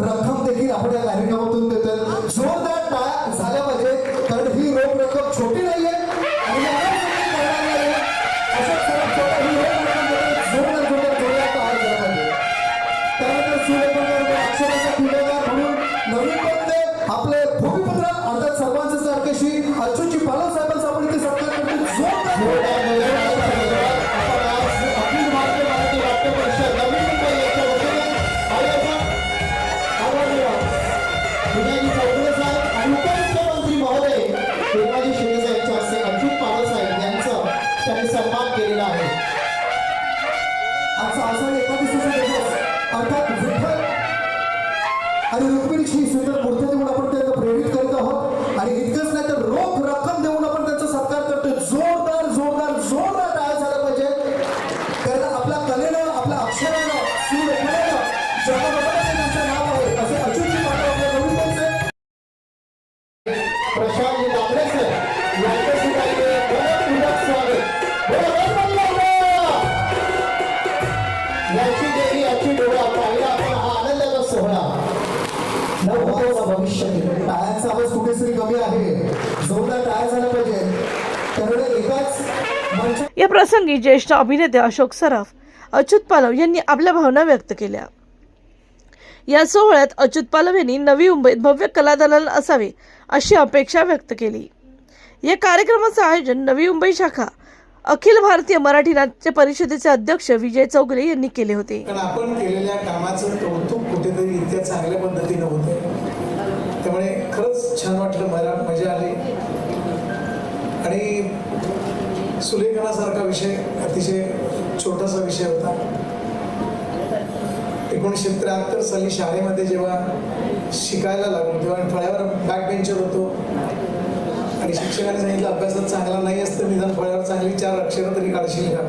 रक्कम देखील आपण या कार्यक्रमातून देतो जोरदार टाळ्या झाल्या पाहिजे कारण ही रोख रक्कम छोटी नाहीये आणि म्हणून नवीन आपले भूमिपुत्र अर्थात सर्वांचे सारखेशी अच्युतजी जोरदार टाळ्या झाला पाहिजे त्यामुळे एकाच मंच या प्रसंगी ज्येष्ठ अभिनेते अशोक सराफ अच्युत पालव यांनी आपल्या भावना व्यक्त केल्या. या सोहळ्यात अच्युत पालव यांनी नवी मुंबईत भव्य कलादालन असावे अशी अपेक्षा व्यक्त केली. या कार्यक्रमाचं आयोजन नवी मुंबई शाखा अखिल भारतीय मराठी नाट्य परिषदेचे अध्यक्ष विजय चौगुले यांनी केले होते. कारण आपण केलेल्या कामाचं कौतुक कुठेतरी इतक्या चांगल्या पद्धतीनं होतं त्यामुळे खरंच छान वाटलं मला मजा आली. आणि सुलेखनासारखा विषय अतिशय छोटासा विषय होता. एकोणीसशे त्र्याहत्तर साली शाळेमध्ये जेव्हा शिकायला लागलो तेव्हा फळ्यावर बॅक बेंचर होतो. आणि शिक्षकाने सांगितलं अभ्यासात चांगला नाही असतं निदान फळ्यावर चांगली चार अक्षरं तरी काढशील का?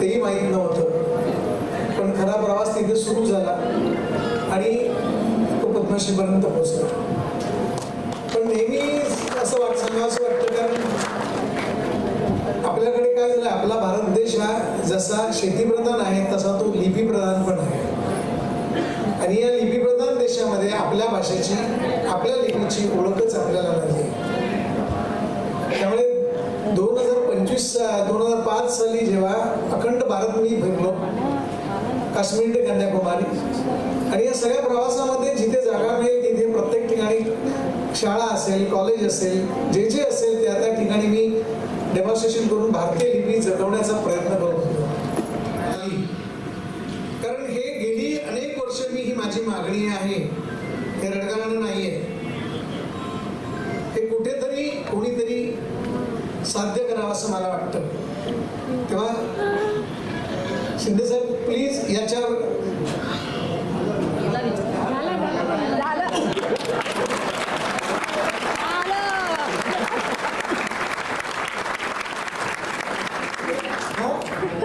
तेही माहीत नव्हतं. पण खरा प्रवास तिथे सुरू झाला आणि तो पद्मश्रीपर्यंत पोहोचला. पण नेहमी असं वाट सांगावं असं वाटतं कारण आपल्याकडे काय झालं आपला भारत देश हा जसा शेतीप्रधान आहे तसा तो लिपीप्रधान पण आहे. आणि या लिपीप्रधान देशामध्ये आपल्या भाषेची आपल्या लिपीची ओळखच आपल्याला नाही त्यामुळे दोन हजार पंचवीस दोन हजार पाच साली जेव्हा अखंड भारत मी फिरलो काश्मीर ते कन्याकुमारी आणि या सगळ्या प्रवासामध्ये जिथे जागा मिळेल तिथे प्रत्येक ठिकाणी शाळा असेल कॉलेज असेल जे जे असेल त्या त्या ठिकाणी मी डेमॉन्स्ट्रेशन करून भारतीय लिपी जगवण्याचा प्रयत्न करत होतो. कारण हे गेली अनेक वर्ष मी ही माझी मागणी आहे. हे रडगाणं नाहीये. हे कुठेतरी कोणीतरी साध्य करावं असं मला वाटतं. तेव्हा शिंदे साहेब प्लीज याच्यावर हो? ठाण्यात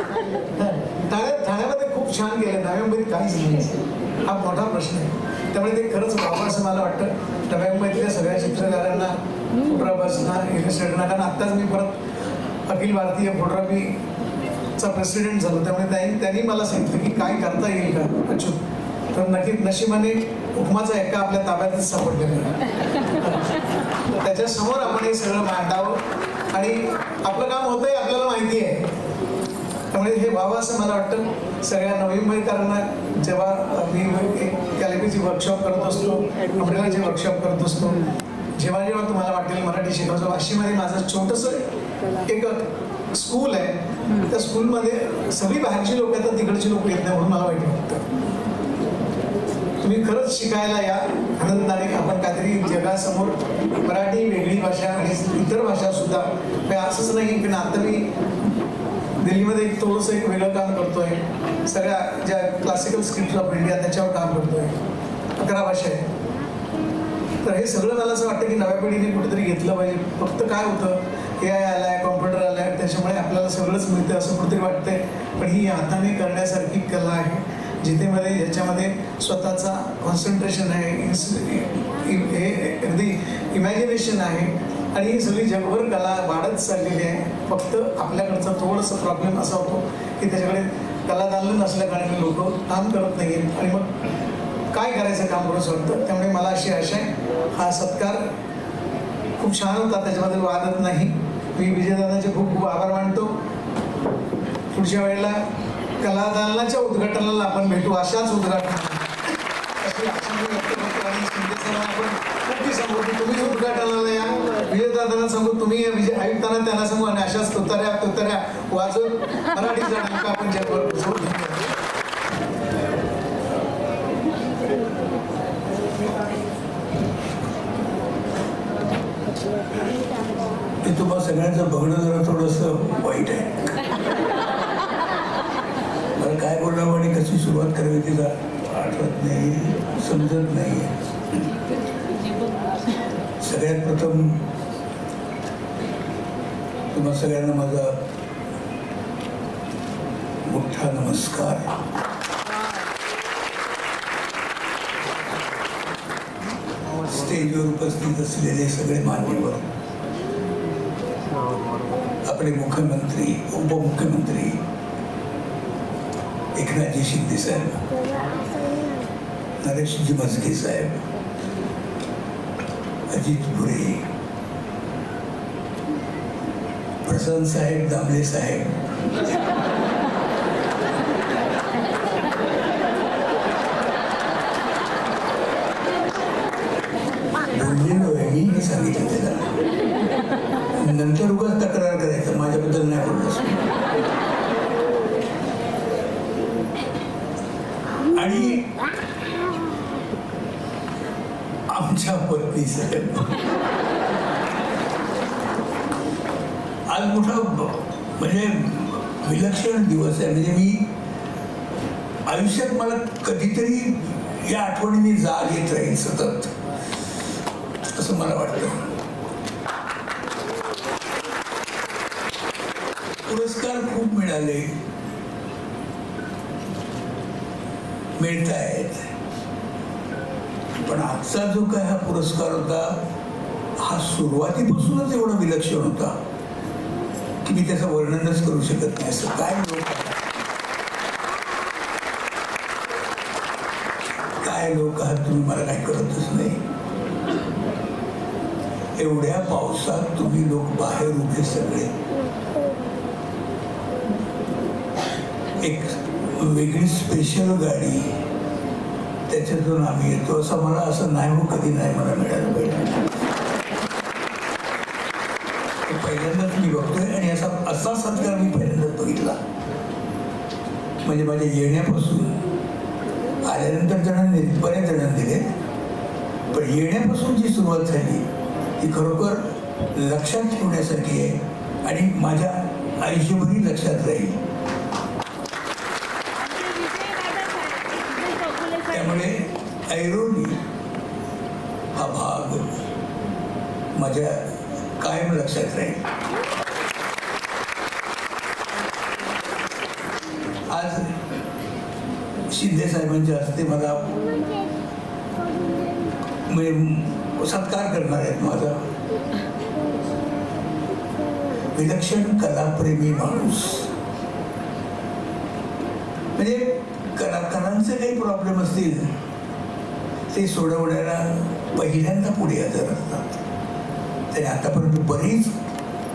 ठाण्यामध्ये खूप छान गेले. नव्या काहीच नाही. हा मोठा प्रश्न आहे. त्यामुळे ते खरंच व्हावं असं मला वाटतं. नव्या सगळ्या चित्रकारांना फोटोग्राफर्सना इलिस्ट्रेटरना कारण आत्ताच मी परत अखिल भारतीय फोटोग्राफीचा प्रेसिडेंट झालो. त्यामुळे त्यांनी त्यांनी मला सांगितलं की काय करता येईल का? अच्युत तर नक्कीच नशिबाने उपमाचा एका आपल्या ताब्यातच सापडलेला आहे. त्याच्यासमोर आपण हे सगळं मांडावं. आणि आपलं काम होतंय आपल्याला माहिती आहे. त्यामुळे हे व्हावं असं मला वाटतं. सगळ्या नवी मुंबईकरांना जेव्हा मी एक कॅलिपीची वर्कशॉप करत असतो अमरेलाची वर्कशॉप करत असतो जेव्हा जेव्हा तुम्हाला वाटेल मराठी शिकवतो वाशीमध्ये माझं छोटंसं एक स्कूल आहे. त्या स्कूलमध्ये सगळी बाहेरची लोक येतात तिकडची लोक येत नाही म्हणून मला वाईट वाटतं. तुम्ही खरंच शिकायला या. आनंदाने आपण काहीतरी जगासमोर मराठी वेगळी भाषा आणि इतर भाषा सुद्धा काही असंच नाही की आता मी दिल्लीमध्ये एक थोडंसं एक वेगळं काम करतोय सगळ्या ज्या क्लासिकल स्क्रिप्ट ऑफ इंडिया त्याच्यावर काम करतोय अकरा भाषा आहे तर हे सगळं मला असं वाटतं की नव्या पिढीने कुठेतरी घेतलं पाहिजे फक्त काय होतं ए आय आलाय कॉम्प्युटर आलाय त्याच्यामुळे आपल्याला सगळंच मिळतं असं कुठेतरी वाटतंय पण ही हाताने करण्यासारखी कला आहे जिथे मध्ये ज्याच्यामध्ये स्वतःचा कॉन्सन्ट्रेशन आहे इन्स- हे अगदी इमॅजिनेशन आहे आणि ही सगळी जगभर कला वाढत चाललेली आहे. फक्त आपल्याकडचा थोडंसं प्रॉब्लेम असा होतो की त्याच्याकडे कला दालन नसल्या कारणाने लोक काम करत नाही आणि मग काय करायचं काम करू वाटतं त्यामुळे मला अशी आशा आहे. हा सत्कार खूप छान होता. त्याच्याबद्दल वादत नाही. मी विजयदादाचे खूप खूप आभार मानतो. पुढच्या वेळेला कलादालनाच्या उद्घाटनाला आपण भेटू. अशाच उद्घाटन. अशी आशा व्यक्त करतो. आणि शिंदे आपण खूप ती तुम्हीच उद्घाटनाला या. विजयदादांना सांगू तुम्ही या विजय त्यांना सांगू आणि अशाच तुताऱ्या तुताऱ्या वाजून मराठी जाणीव आपण जगभर ते तुम्हा सगळ्यांचं बघणं जरा थोडंसं वाईट आहे. मला काय बोलावं आणि कशी सुरुवात करावी तिला? आठवत नाही समजत नाही. सगळ्यात प्रथम तुम्हा सगळ्यांना माझा मोठा नमस्कार. स्टेजवर उपस्थित असलेले सगळे मान्यवर, आपले मुख्यमंत्री, उपमुख्यमंत्री, एकनाथजी शिंदे साहेब, नरेशजी मस्के साहेब, अजित पुरे प्रसन्न साहेब दामले साहेब. मी सांगितलं त्याला. नंतर उगाच तक्रार करायचं माझ्याबद्दल नाही बोललं. आणि आमच्या पत्नी साहेब. आज मोठा म्हणजे विलक्षण दिवस आहे. म्हणजे मी आयुष्यात मला कधीतरी या आठवणीने जाग येत राहील सतत. असं मला वाटतं. पुरस्कार खूप मिळाले. मिळत आहेत पण आजचा जो काय हा पुरस्कार होता हा सुरुवातीपासूनच एवढा विलक्षण होता. मी त्याचं वर्णनच करू शकत नाही असं. काय लोक काय लोक आहात? तुम्ही मला काय कळतच नाही. एवढ्या पावसात तुम्ही लोक बाहेर उभे सगळे. एक वेगळी स्पेशल गाडी त्याच्यातून आम्ही येतो. असं मला असं नाही हो कधी नाही मला मिळालं पाहिजे. पहिल्यांदाच मी बघतोय आणि असा असा सत्कार मी पहिल्यांदाच बघितला. म्हणजे माझ्या येण्यापासून आल्यानंतर जणांनी बऱ्याच जणांनी दिले. पण येण्यापासून जी सुरुवात झाली ती खरोखर लक्षात ठेवण्यासाठी आहे आणि माझ्या आयुष्यभरही लक्षात राहील. त्यामुळे ऐरोली हा भाग माझ्या कायम राहील आज शिंदे साहेबांच्या हस्ते मला म्हणजे सत्कार करणार आहेत माझा. विलक्षण कलाप्रेमी माणूस. म्हणजे कलाकारांचे काही प्रॉब्लेम असतील ते सोडवण्याला पहिल्यांदा पुढे हजर असतात. त्याने आतापर्यंत बरीच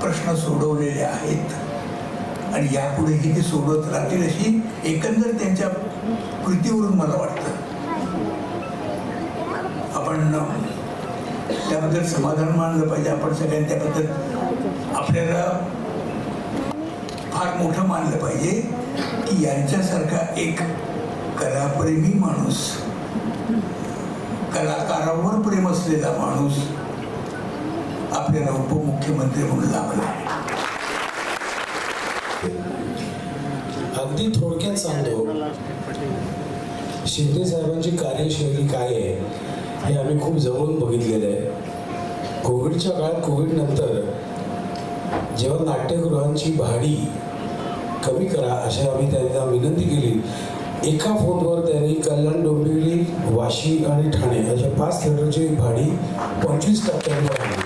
प्रश्न सोडवलेले आहेत. आणि यापुढेही ते सोडवत राहतील अशी एकंदर त्यांच्या कृतीवरून मला वाटतं. आपण त्याबद्दल समाधान मानलं पाहिजे. आपण सगळ्यांनी त्याबद्दल आपल्याला फार मोठं मानलं पाहिजे की यांच्यासारखा एक कलाप्रेमी माणूस कलाकारावर प्रेम असलेला माणूस आपल्याला उपमुख्यमंत्री म्हणून लाभला अगदी थोडक्यात सांगतो. शिंदे साहेबांची कार्यशैली काय आहे हे आम्ही खूप जवळून बघितलेलं आहे. कोविडच्या काळात कोविड नंतर जेव्हा नाट्यगृहांची भाडी कमी करा अशी आम्ही त्यांना विनंती केली. एका फोनवर त्यांनी कल्याण डोंबिवली वाशी आणि ठाणे अशा पाच थिएटरची भाडी पंचवीस टक्क्यांवर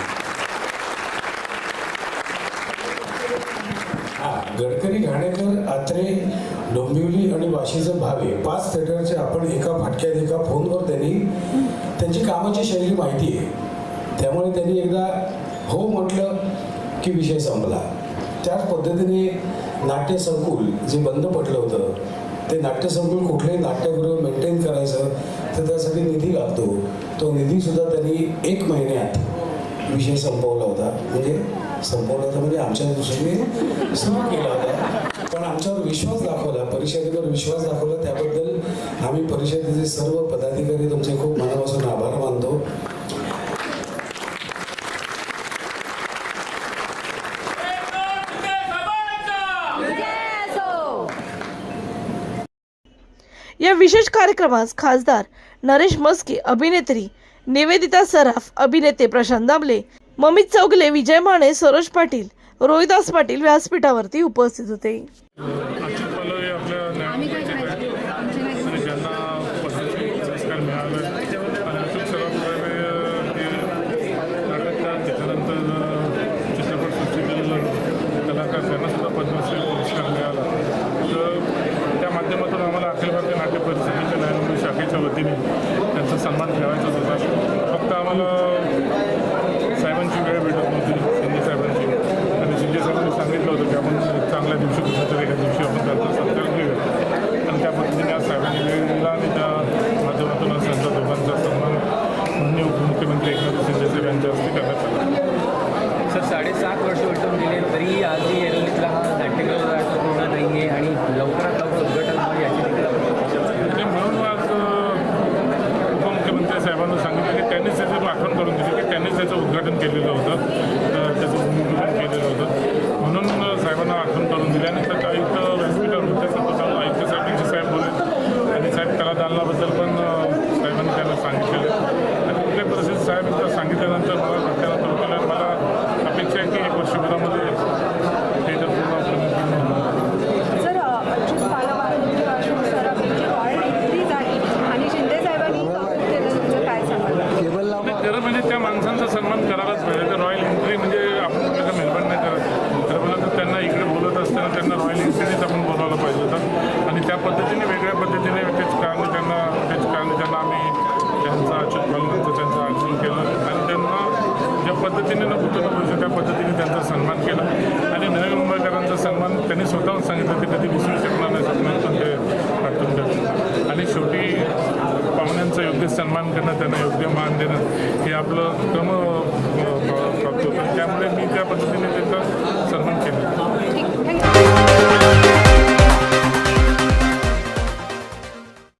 कात्रे डोंबिवली आणि वाशीचं भावे पाच थिएटरचे आपण एका फाटक्यात एका फोनवर त्यांनी त्यांची कामाची शैली माहिती आहे. त्यामुळे त्यांनी एकदा हो म्हटलं की विषय संपला. त्याच पद्धतीने नाट्यसंकुल जे बंद पडलं होतं ते नाट्यसंकुल कुठलेही कुठलंही नाट्यगृह मेंटेन करायचं तर त्यासाठी निधी लागतो. तो निधीसुद्धा त्यांनी एक महिन्यात विषय संपवला होता. म्हणजे संपवला होता म्हणजे आमच्या दृष्टीने सुरू केला होता. पण आमच्यावर विश्वास दाखवला परिषदेवर विश्वास दाखवला त्याबद्दल आम्ही परिषदेचे सर्व पदाधिकारी तुमचे खूप मनापासून आभार मानतो. या विशेष कार्यक्रमास खासदार नरेश मस्के अभिनेत्री निवेदिता सराफ अभिनेते प्रशांत दामले ममित चौगले विजय माने सरोज पाटील रोहिदास पाटील व्यासपीठावरती उपस्थित होते. अच्युत पल्लव हे आपल्या न्यायालयाचे आहेत. आणि ज्यांना पद्मश्री पुरस्कार मिळाला आणि अशोक सराफ हे नाटककार त्याच्यानंतर चित्रपटसृष्टीतील कलाकार त्यांना सुद्धा पद्मश्री पुरस्कार मिळाला. तर त्या माध्यमातून आम्हाला अखिल भारतीय नाट्य परिषदेच्या शाखेच्या वतीने त्यांचा सन्मान ठेवायचा होता फक्त आम्हाला साहेबांची वेळ भेटत नव्हती शिंदे साहेबांची आणि शिंदे साहेबांनी सांगितलं होतं की आपण एक चांगल्या दिवशी कुठल्या तरी एका दिवशी आपण त्यांचा सत्कार घेऊया आणि त्या पद्धतीने आज साहेबांनी वेळ दिला आणि त्या माध्यमातून आज त्यांचा दोघांचा सन्मान माननीय उपमुख्यमंत्री एकनाथ शिंदे साहेब यांच्या हस्ते करण्यात आला सर साडेसात वर्ष उलटून गेले तरी आजही एरोलीतला हा नाट्यगृह आता पूर्ण नाही आहे आणि लवकरात लवकर उद्घाटन व्हावं याची देखील आपण अपेक्षा करतो. आणि म्हणून आज अ, उपमुख्यमंत्री साहेबांना सांगितलं की त्यांनीच त्याची आठवण करून दिली की त्यांनीच त्याचं उद्घाटन केलेलं होतं अ, त्याचं भूमिपूजन केलेलं होतं म्हणून अ, साहेबांना आठवण करून दिली आणि त्यात आयुक्त व्यासपीठावर होते तर आयुक्त साहेबांचे साहेब बोलले आणि साहेब कला दालनाबद्दल पण अ, साहेबांनी त्यांना सांगितलेलं आणि कुठल्या परिस्थितीत साहेब एकदा सांगितल्यानंतर मला त्यानंतर केलं मला अपेक्षा आहे की एक वर्षभरामध्ये थिएटर पूर्ण पूर्ण होईल. सर अच्युत पालवांची अशोक सराफ यांची रॉयल एंट्री झाली आणि शिंदे साहेबांनी कौतुक केलं तुमचं काय सांगाल नाही, खरं म्हणजे त्या माणसांचा सन्मान करायलाच पाहिजे तर रॉयल एंट्री म्हणजे आपण त्याचा मेहरबान नाही करत खरं बोललं तर त्यांना इकडे बोलत असताना त्यांना रॉयल एंट्रीनेच आपण बोलावलं पाहिजे होतं आणि त्या पद्धतीने वेगळ्या पद्धतीने त्याच कारणे त्यांना त्याच कारणे त्यांना आम्ही त्यांचा अच्युत पालनांचं त्यांचं आगमन केलं आणि त्यांना ज्या पद्धतीने न कुठं न त्या पद्धतीने त्यांचा सन्मान केला आणि नवीन मुंबईकरांचा सन्मान त्यांनी स्वतःहून सांगितलं ते कधी विसरू शकणार नाही सन्मान पण ते वाटून देतात आणि शेवटी पाहुण्यांचा योग्य सन्मान करणं त्यांना योग्य मान देणं हे आपलं क्रम